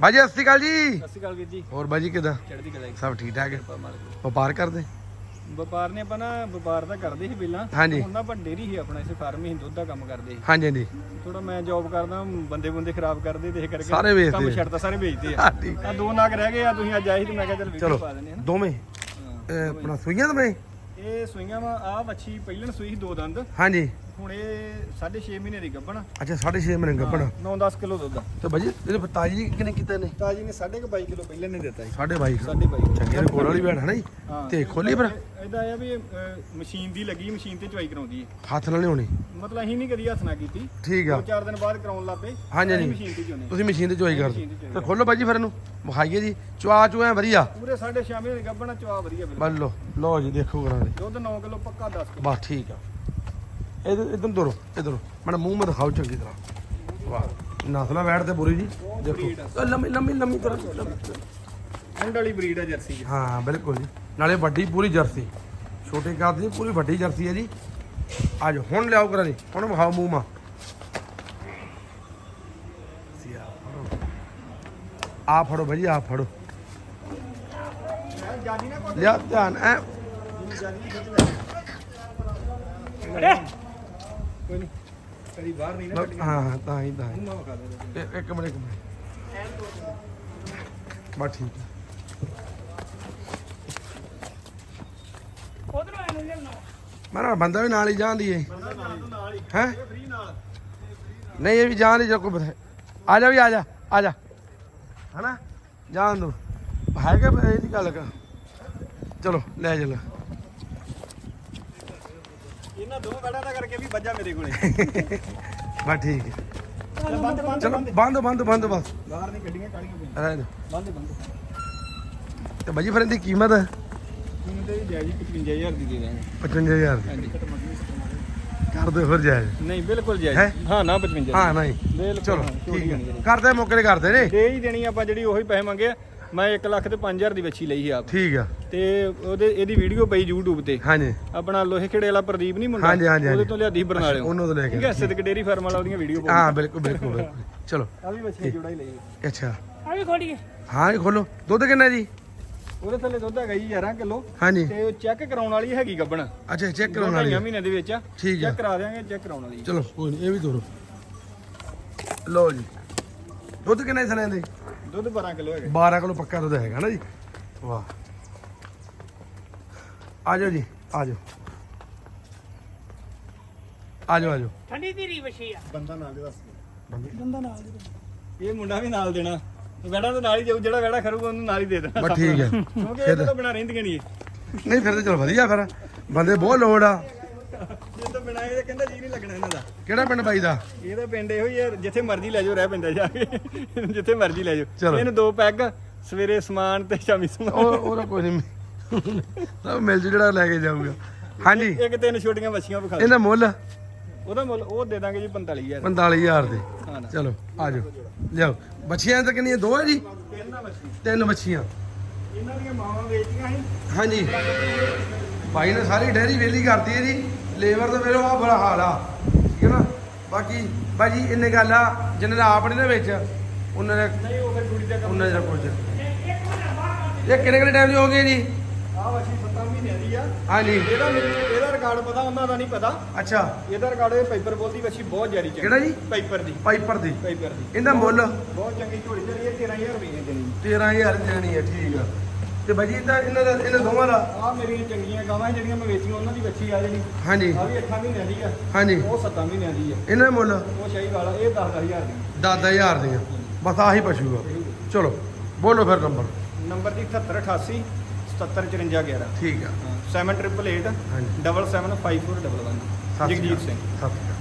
ਬਾਜੀ ਸਤਿ ਸ਼੍ਰੀ ਅਕਾਲ ਜੀ। ਸਤਿ ਸ਼੍ਰੀ ਅਕਾਲ ਵੀਰ ਜੀ। ਹੋਰ ਬਾਜੀ ਕਿਦਾਂ? ਚੜ੍ਹਦੀ ਕਲਾ ਸਭ ਠੀਕ ਠਾਕ ਹੈ? ਵਪਾਰ ਕਰਦੇ? ਵਪਾਰ ਨੇ ਆਪਾਂ ਨਾ ਵਪਾਰ ਤਾਂ ਕਰਦੇ ਸੀ ਪਹਿਲਾਂ। ਹਾਂਜੀ। ਹੁਣ ਨਾ ਆਪਾਂ ਡੇਰੀ ਸੀ ਆਪਣਾ ਇਸੇ ਫਾਰਮ ਹੀ ਦੁੱਧ ਦਾ ਕੰਮ ਕਰਦੇ ਸੀ। ਹਾਂਜੀ ਹਾਂਜੀ। ਥੋੜਾ ਮੈਂ ਜੌਬ ਕਰਦਾ ਬੰਦੇ ਬੰਦੇ ਖਰਾਬ ਕਰਦੇ ਤੇ ਇਹ ਕਰਕੇ ਸਾਰੇ ਵੇਚਦੇ ਕੰਮ ਆ। ਛੱਡਦਾ ਸਾਰੇ ਵੇਚਦੇ ਆ। ਹਾਂ, ਠੀਕ। ਆ ਦੋ ਨਾਗ ਰਹਿ ਗਏ ਆ ਤੁਸੀਂ ਅੱਜ ਆਏ ਸੀ ਤੇ ਮੈਂ ਕਿਹਾ ਚੱਲ ਵੀਡੀਓ ਪਾ ਦਿੰਦੇ ਆ ਨਾ। ਦੋਵੇਂ। ਅਹ, ਆਪਣਾ ਸੂਈਆਂ ਦੋਵੇਂ? ਇਹ ਸੂਈਆਂ ਵਾ ਆ ਵੱਛੀ ਪਹਿਲਣ ਸੂਈ ਸੀ ਦੋ ਦੰਦ। ਹਾਂਜੀ। ਹੁਣ ਇਹ 6.5 ਮਹੀਨੇ ਦੀ ਗੱਭਣ। ਅੱਛਾ 6.5 ਮਹੀਨੇ ਗੱਪਣ 9-10 ਕਿਲੋ ਦੁੱਧ। ਆ। ਤੇ ਬਾਜੀ ਇਹਦੇ ਤਾਜੀ ਕਿਨੇ ਕੀਤਾ ਨੇ ਤਾਜੀ ਨੇ 2.5 ਕਿਲੋ ਪਹਿਲਾਂ ਨੇ ਦਿੱਤਾ ਸੀ 22.5 2.5 ਚੰਗੇ ਨੇ ਕੋਲ ਵਾਲੀ ਭੈਣ ਹੈ ਨਾ ਜੀ। ਹਾਂ। ਤੇ ਖੋਲੀ ਪਰ ਇਹਦਾ ਇਹ ਆ ਵੀ ਅਹ, ਮਸ਼ੀਨ ਦੀ ਲੱਗੀ ਮਸ਼ੀਨ ਤੇ ਚਵਾਈ ਕਰਾਉਂਦੀ ਹੈ। ਹੱਥ ਨਾਲ ਨਹੀਂ ਹੋਣੀ ਮਤਲਬ ਅਸੀਂ ਨਹੀਂ ਕਦੀ ਹੱਥ ਨਾ ਕੀਤੀ। ਠੀਕ ਆ। ਦੋ ਚਾਰ ਦਿਨ ਬਾਅਦ ਕਰਾਉਣ ਲੱਪੇ ਹਾਂਜੀ, ਹਾਂਜੀ। ਮਸ਼ੀਨ ਤੇ ਚੋਨੇ ਤੁਸੀਂ ਮਸ਼ੀਨ ਤੇ ਚੋਈ ਕਰਦੇ। ਮਸ਼ੀਨ ਤੇ ਚੋਈ ਤੇ ਖੋਲੋ ਬਾਜੀ ਫਿਰ ਇਹਨੂੰ। ਵਿਖਾਈਏ ਜੀ। ਚੁਆ ਚੁਆ ਵਧੀਆ। ਪੂਰੇ 6.5 ਮਹੀਨੇ ਗੱਭਣਾ ਚਵਾ ਵਧੀਆ ਬਿਲਕੁਲ। ਲੋ ਲੋ ਜੀ ਦੇਖੋ ਕਰਾਂ ਦੇ ਦੁੱਧ 9 ਕਿਲੋ ਪੱਕਾ 10 ਕਿਲੋ। ਬਸ ਠੀਕ ਆ। ਇਧਰ ਇਧਰ ਤੋਰੋ ਇਧਰ ਮੈਨੂੰ ਮੂੰਹ ਮੇ ਦਿਖਾਓ ਚੰਗੀ ਤਰ੍ਹਾਂ। ਵਾਹ ਨਸਲਾ ਬੈਠ ਤੇ ਬੁਰੀ ਜੀ। ਦੇਖੋ। ਲੰਮੀ ਲੰਮੀ ਲੰਮੀ ਤਰ੍ਹਾਂ ਐਂਡ ਵਾਲੀ ਬਰੀਡ ਆ ਜਰਸੀ ਦੀ। ਹਾਂ ਬਿਲਕੁਲ ਜੀ। ਨਾਲੇ ਵੱਡੀ ਪੂਰੀ ਜਰਸੀ। ਛੋਟੇ ਕੱਦ ਦੀ ਪੂਰੀ ਵੱਡੀ ਜਰਸੀ ਹੈ ਜੀ। ਅੱਜ ਹੁਣ ਲਿਆਓ ਕਰਾਂ ਜੀ ਹੁਣ ਵਿਖਾਓ ਮੂੰਹ ਮਾ। ਆ ਫੜੋ ਭਾਜੀ ਆ ਫੜੋ। ਮੈਂ ਜਾਨੀ ਨਾ ਕੋਈ ਲਿਆ ਧਿਆਨ ਐ। ਜਾਨੀ ਨਹੀਂ ਖਿੱਚ ਲੈ ਕੋਈ ਨਹੀਂ। ਕਦੀ ਬਾਹਰ ਨਹੀਂ ਨਾ ਹਾਂ ਹਾਂ ਤਾਂ ਹੀ ਤਾਂ ਹੀ। ਮੂੰਹ ਮਾ ਖਾ ਦੇ। ਇੱਕ- ਇੱਕ ਮਿੰਟ ਇੱਕ ਮਿੰਟ। ਬਸ ਠੀਕ ਹੈ। ਮੈਂ ਨਾ ਬੰਦਾ ਵੀ ਨਾਲ ਹੀ ਜਾਂਦੀ ਏ ਬੰਦਾ ਨਾਲ ਤੋਂ ਨਾਲ ਹੀ। ਹੈ? ਫ੍ਰੀ ਨਾਲ। ਨਹੀਂ ਇਹ ਵੀ ਜਾਣ ਦੀ ਜੋ ਕੋ ਬਤਾ ਆ ਜਾ ਵੀ ਆ ਜਾ ਆ ਜਾ। ਹਨਾ? ਜਾਣ ਦੋ। ਹੈਗਾ ਇਹਦੀ ਗੱਲ ਕਰ। ਚਲੋ ਲੈ ਚੱਲ। ਇਹਨਾਂ ਦੋ ਵੜਾ ਦਾ ਕਰਕੇ ਵੀ ਵੱਜਾ ਮੇਰੇ ਕੋਲੇ। ਬਸ ਠੀਕ ਹੈ। ਬੰਦ ਬੰਦ ਚਲੋ ਬੰਦ ਬੰਦ ਬੰਦ ਬਸ। ਬਾਹਰ ਨਹੀਂ ਕੱਢੀਆਂ ਕਾਲੀਆਂ ਪਈਆਂ? ਰਹਿਣ ਦਿਓ। ਬੰਦ ਬੰਦ। ਤੇ ਬਾਜੀ ਫਿਰ ਇਹਦੀ ਕੀਮਤ? ਮੈਨੂੰ ਤੇ ਜਾਇਜ਼ 55000 ਦੀ ਦੇ ਦਾਂਗੇ। 55000 ਦੀ। ਹਾਂਜੀ। ਕਰ ਦਿਓ ਫਿਰ ਜਾਇਜ਼। ਨਹੀਂ ਬਿਲਕੁਲ ਹੈਂ? ਜਾਇਜ਼। ਹਾਂ? ਨਾ 55 ਹਾਂ ਨਹੀਂ। ਬਿਲਕੁਲ ਚਲੋ ਠੀਕ ਹੈ। ਕਰਦੇ ਮੌਕੇ ਤੇ ਕਰਦੇ ਨੇ। ਦੇ ਹੀ ਦੇਣੀ ਆਪਾਂ ਜਿਹੜੀ ਉਹੀ ਪੈਸੇ ਮੰਗੇ ਆ। ਮੈਂ 1 ਲੱਖ ਤੇ 5000 ਦੀ ਵੱਛੀ ਲਈ ਸੀ ਆਪ। ਠੀਕ ਆ। ਤੇ ਉਹਦੇ ਇਹਦੀ ਵੀਡੀਓ ਪਈ YouTube ਤੇ। ਹਾਂਜੀ। ਆਪਣਾ ਲੋਹੇ ਖੇੜੇ ਵਾਲਾ ਪ੍ਰਦੀਪ ਨਹੀਂ ਮੁੰਡਾ? ਹਾਂਜੀ, ਹਾਂਜੀ, ਉਹਦੇ ਹਾਂਜੀ। ਤੋਂ ਲਿਆਦੀ ਬਰਨਾਲਿਓ ਉਹਨੂੰ ਤੋਂ ਲੈ ਕੇ ਠੀਕ ਹੈ ਸਿੱਧਕ ਡੇਰੀ ਫਾਰਮ ਵਾਲਾ ਉਹਦੀਆਂ ਵੀਡੀਓ ਹਾਂ ਬਿਲਕੁਲ ਬਿਲਕੁਲ ਬਿਲਕੁਲ। ਚਲੋ। ਆ ਵੀ ਵੱਛੀ ਜੋੜਾ ਹੀ ਲਈ ਅੱਛਾ। ਆ ਵੀ ਖੋਲੀਏ ਹਾਂ ਇਹ ਖੋਲੋ। ਦੁੱਧ ਕਿੰਨਾ ਜੀ? ਉਹਦੇ ਥੱਲੇ ਦੁੱਧ ਹੈਗਾ ਜੀ 11 ਕਿਲੋ। ਹਾਂਜੀ। ਤੇ ਉਹ ਚੈੱਕ ਕਰਾਉਣ ਵਾਲੀ ਹੈਗੀ ਗੱਬਣ। ਅੱਛਾ ਚੈੱਕ ਕਰਾਉਣ ਵਾਲੀ ਆ। ਮਹੀਨੇ ਦੇ ਵਿੱਚ ਆ। ਠੀਕ ਆ। ਚੈੱਕ ਕਰਾ ਦਿਆਂਗੇ ਚੈੱਕ ਕਰਾਉਣ ਵਾਲੀ ਚਲੋ ਕੋਈ ਨਹੀਂ ਇਹ ਵੀ ਤੋਰੋ ਲਓ ਜੀ। ਦੁੱਧ ਕਿੰਨਾ ਇਸ ਲੈਂਦੇ ਦੁੱਧ 12 ਕਿਲੋ ਹੈਗਾ। 12 ਕਿਲੋ ਪੱਕਾ ਦੁੱਧ ਹੈਗਾ ਨਾ ਜੀ। ਵਾਹ। ਆ ਜਾਓ ਜੀ ਆ ਜਾਓ। ਆ ਜਾਓ ਆ ਜਾਓ। ਠੰਡੀ ਧੀਰੀ ਵਛੀ ਆ। ਬੰਦਾ ਨਾਲ ਦੇ ਦੱਸ ਬੰਦਾ? ਨਾਲ ਦੇ। ਇਹ ਮੁੰਡਾ ਵੀ ਨਾਲ ਦੇਣਾ। ਵੜਾ ਤਾਂ ਨਾਲ ਹੀ ਜਾਊ ਜਿਹੜਾ ਵੜਾ ਖਰੂਗਾ ਉਹਨੂੰ ਨਾਲ ਹੀ ਦੇ ਦੇਣਾ। ਬਸ ਠੀਕ ਹੈ। ਕਿਉਂਕਿ ਇਹ ਤਾਂ ਬਿਨਾ ਰਹਿੰਦੀਆਂ ਨਹੀਂ ਇਹ। ਨਹੀਂ ਫਿਰ ਤਾਂ ਚਲ ਵਧੀਆ ਫਿਰ। ਬੰਦੇ ਬਹੁਤ ਲੋੜ ਆ। ਬਿਨਾ ਇਹਦੇ ਕਹਿੰਦਾ ਜੀ ਨਹੀਂ ਲੱਗਣਾ ਇਹਨਾਂ ਦਾ। ਕਿਹੜਾ ਪਿੰਡ ਬਾਈ ਦਾ? ਇਹਦਾ ਪਿੰਡ ਇਹੋ ਹੀ ਆ ਜਿੱਥੇ ਮਰਜ਼ੀ ਲੈ ਜਾਓ ਰਹਿ ਪੈਂਦਾ ਜਾ ਕੇ। ਜਿੱਥੇ ਮਰਜ਼ੀ ਲੈ। ਜਾਓ। ਇਹਨੂੰ ਦੋ ਪੈਗ ਸਵੇਰੇ ਸਮਾਨ ਤੇ ਸ਼ਾਮੀ ਸਮਾਨ। ਉਹ ਉਹਦਾ ਕੋਈ ਨਹੀਂ। ਸਭ ਮਿਲ ਜੂ ਜਿਹੜਾ ਲੈ ਕੇ ਜਾਊਗਾ। ਹਾਂਜੀ। ਇੱਕ ਤਿੰਨ ਛੋਟੀਆਂ ਬੱਚੀਆਂ ਵਿਖਾ। ਇਹਦਾ ਮੁੱਲ? ਉਹਦਾ ਮੁੱਲ ਉਹ ਦੇ ਦਾਂਗੇ ਜੀ 45000 45000 ਦੇ। ਚਲੋ ਆ ਜਾਓ। ਲਿਆਓ। ਬੱਚੀਆਂ ਤਾਂ ਕਿੰਨੀਆਂ? ਦੋ ਹੈ ਜੀ? ਤਿੰਨ ਬੱਚੀਆਂ ਇਹਨਾਂ ਦੀਆਂ ਮਾਵਾਂ ਵੇਚੀਆਂ ਸੀ। ਹਾਂਜੀ। ਭਾਈ ਨੇ ਸਾਰੀ ਡੈਰੀ ਵੇਲੀ ਕਰਤੀ ਹੈ ਜੀ। ਲੇਬਰ ਤਾਂ ਮੇਰੋ ਆ ਬੜਾ ਹਾਲ ਆ ਠੀਕ ਹੈ ਨਾ? ਬਾਕੀ ਭਾਜੀ ਇੰਨੇ ਗੱਲ ਆ ਜਿੰਨੇ ਦਾ ਆਪ ਨਹੀਂ ਨਾ ਵਿੱਚ ਉਹਨਾਂ ਨੇ ਨਹੀਂ ਉਹ ਫਿਰ ਕੁੜੀ ਦਾ ਕੰਮ ਉਹਨਾਂ ਦਾ ਕੁਝ ਇਹ ਕਿੰਨੇ ਕਿੰਨੇ ਟਾਈਮ ਦੀ ਹੋ ਗਈ ਜੀ? ਆਹ ਬੱਚੀ 7 ਮਹੀਨਿਆਂ ਦੀ ਆ। ਹਾਂਜੀ। ਇਹਦਾ ਮੈਨੂੰ ਇਹਦਾ ਰਿਕਾਰਡ ਪਤਾ ਉਹਨਾਂ ਦਾ ਨਹੀਂ ਪਤਾ। ਅੱਛਾ। ਇਹਦਾ ਰਿਕਾਰਡ ਇਹ ਪਾਈਪਰ ਬੋਲਦੀ ਬੱਚੀ ਬਹੁਤ ਜ਼ਿਆਦੀ ਚੰਗੀ। ਕਿਹੜਾ ਜੀ? ਪਾਈਪਰ ਦੀ। ਪਾਈਪਰ ਦੀ। ਪਾਈਪਰ ਦੀ। ਇਹਦਾ ਮੁੱਲ? ਬਹੁਤ ਚੰਗੀ ਝੋਲੀ ਚੜੀ ਹੈ 13000 ਰੁਪਏ ਦੇਣੀ। 13000 ਦੇਣੀ ਹੈ ਠੀਕ ਆ। ਤੇ ਭਾਜੀ ਤਾਂ ਇਹਨਾਂ ਦਾ ਇਹਨਾਂ ਦੋਵਾਂ ਦਾ। ਆਹ ਮੇਰੀਆਂ ਚੰਗੀਆਂ ਗਾਵਾਂ ਜਿਹੜੀਆਂ ਮੈਂ ਵੇਚੀਆਂ ਉਹਨਾਂ ਦੀ ਬੱਚੀ ਆ ਜਿਹੜੀ। ਹਾਂਜੀ। ਆ ਵੀ 8 ਮਹੀਨਿਆਂ ਦੀ ਆ। ਹਾਂਜੀ। ਉਹ 7 ਮਹੀਨਿਆਂ ਦੀ ਆ। ਇਹਨਾਂ ਦਾ ਮੁੱਲ? ਉਹ ਸ਼ਾਹੀ ਵਾਲਾ ਇਹ 10000 ਦੀ। 10000 ਦੀਆਂ। ਬਸ ਆਹੀ ਪਸ਼ੂ ਆ। ਚਲੋ ਬੋਲੋ ਫਿਰ ਨੰਬਰ। ਨੰਬਰ ਦੀ 7888 775411 ਠੀਕ ਆ। 7888 ਹਾਂਜੀ। 775411 ਸਤਿ ਸ਼੍ਰੀ ਜਗਜੀਤ। ਸਿੰਘ। ਸਤਿ ਸ਼੍ਰੀ